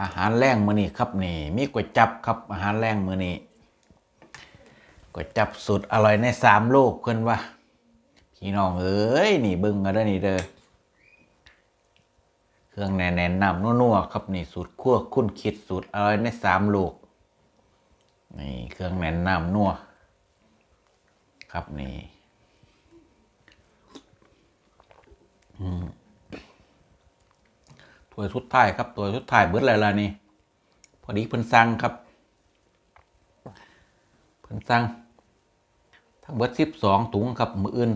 อาหารแรงมือนี้ครับนี่มีก๋วยจับครับอาหารแรงมือนี้ก๋วยจับสุดอร่อยในสามโลกเพิ่อนว่าพี่น้องเอ้ยนี่บิ่งกันเด้นี่เด้อเครื่องแน่นๆนำนัวๆครับนี่สูตรคั่วคุ้นคิดสูตรอร่อยในสามโลกนี่เครื่องแน่นนำนัวครับนี่ ถ้วยสุดท้ายครับตัวสุดท้ายเบิดแล้วล่ะนี่พอดีเพิ่นสั่งครับ เพิ่นสั่งทั้งเบิดสิบสองถุงครับมืออื่น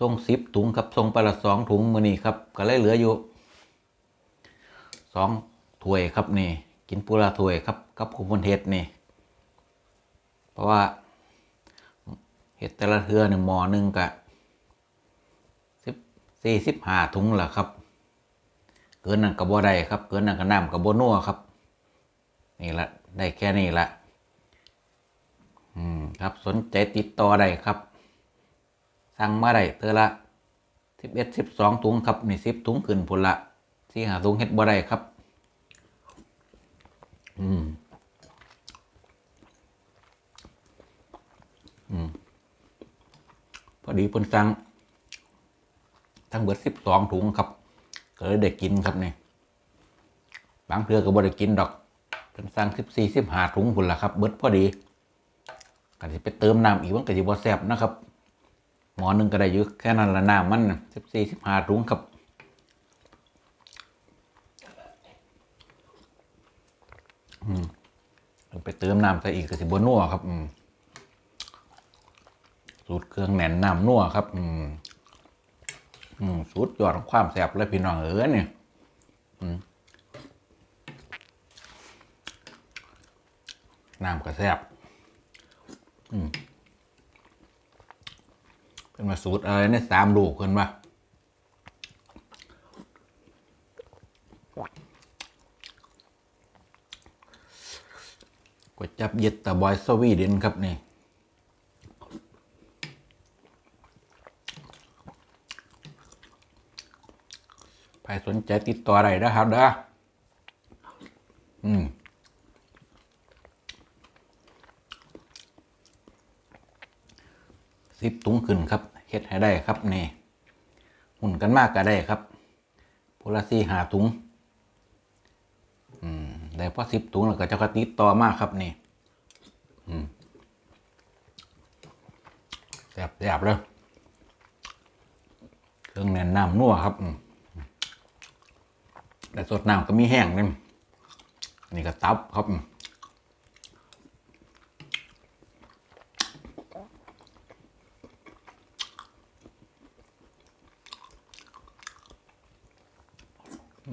ส่งสิบถุงครับส่งไปละสองถุงมือนี้ครับ ก็เลยเหลืออยู่สองถ้วยครับนี่ กินปูละถ้วยครับกับคุมพลเฮ็ดนี่ เพราะว่าเห็ดแต่ละเทือหนึ่งหมอหนึ่งกะสิบสี่สิบห้าถุงแหละครับ เกินนั่นกับบ่ได้ครับ เกินนั่นกับน้ำกับบ่นัวครับ นี่ละได้แค่นี้ละอืมครับสนใจติดต่อได้ครับสั่งมาได้เทอละสิบเอ็ดสิบสองถุงครับนี่สิบถุงขึ้นพุ่นละที่หาถุงเฮ็ดบ่ได้ครับ อืมอืมพอดีเพิ่นสั่งทั้งเบิดสิบสองถุงครับ ก็เลยได้กินครับนี่บางเทือก็บ่ได้กินดอกเป็นสั่งสิบสี่สิบห้าถุงพุ่นละครับ เบิดพอดีก็สิไปเติมน้ำอีกมันก็สิบ่แซ่บนะครับ หมอนึงก็ได้อยู่แค่นั้นละน้ำมันสิบสี่สิบห้าถุงครับอืมไปเติมน้ำใส่อีกก็สิบ่นัวครับ อืมสูตรเครื่องแหน่นน้ำนัวครับ อืม สุดยอดของความแซ่บเลยพี่น้องเอ๋ยเนี่ยน้ำก็แซ่บเป็นมาสูตรอะไรเนี่ยสามลูกคนปะก๋วยจับเย็ดตะบอยสวีเดนครับนี่ ใครสนใจติดต่ออะไรนะครับเด้ออืมสิบถุงขึ้นครับเฮ็ดให้ได้ครับนี่หุ่นกันมากก็ได้ครับพละสี่หาถุงอืมได้พอสิบถุงแล้วก็จะกระติดต่อมากครับนี่อืมแสบแสบเลยเครื่องแน่นน้ำนัวครับอืม แต่สดน้ำก็มีแห้งนี่นี่ก็ตับครับ อ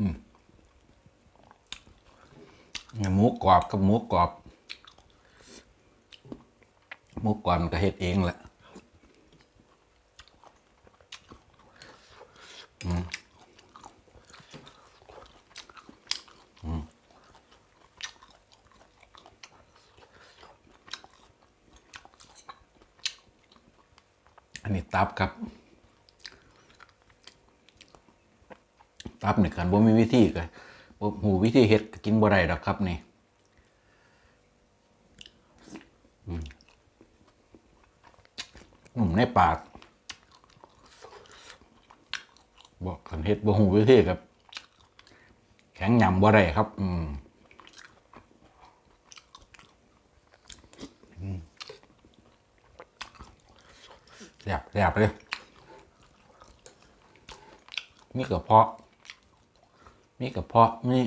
ืมนี่หมูกรอบกับหมูกรอบหมูกรอบก็เฮ็ดเองแหละอั อันนี้ตับครับ ตับนี่กันบ่มีวิธีกันบ่หูวิธีเฮ็ดกินบ่ได้ดอกครับนี่หนุ่มในปาก บอกกันเฮ็ดบ่หูวิธีครับ แข็งยำบ่ได้ครับ อืม แสบแสบเลย มีกระเพาะ มีกระเพาะ มี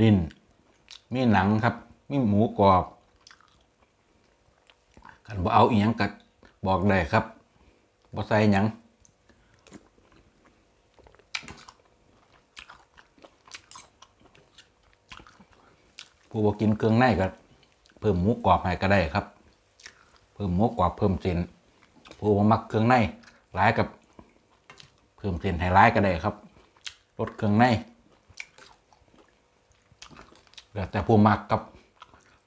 ลิ้น มีหนังครับ มีหมูกรอบกันบ่เอาอีหยังกัดบอกได้ครับบ่ใส่หยังผู้บ่กินเครื่องในก็เพิ่มหมูกรอบให้ก็ได้ครับ เพิ่มหมกกว่าเพิ่มเส้นผู้บ่มักเครื่องในร้ายกับ เพิ่มเส้นให้หลายก็ได้ครับลดเครื่องในแล้วแต่ผู้มักกับ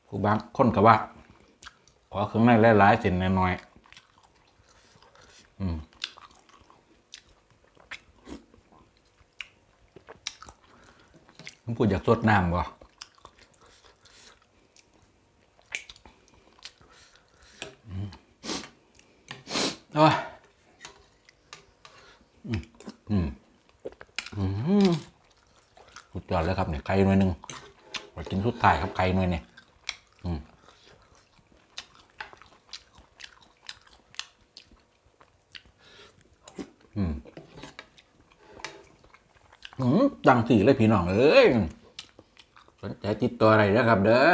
ผู้บางคนก็ว่า ขอเครื่องในหลายๆเส้นน้อยอืมผมพูดอยากสดน้ำบ่ โอ้ยอืมอืมอืมสุดยอดเลยครับเนี่ยไก่หน่วยหนึ่งมากินสุดท้ายครับไก่หน่วยเนี่ยอืมอืมอืมดังสี่เลยพี่น้องเอ้ยสนใจติดต่ออะไรนะครับเด้อ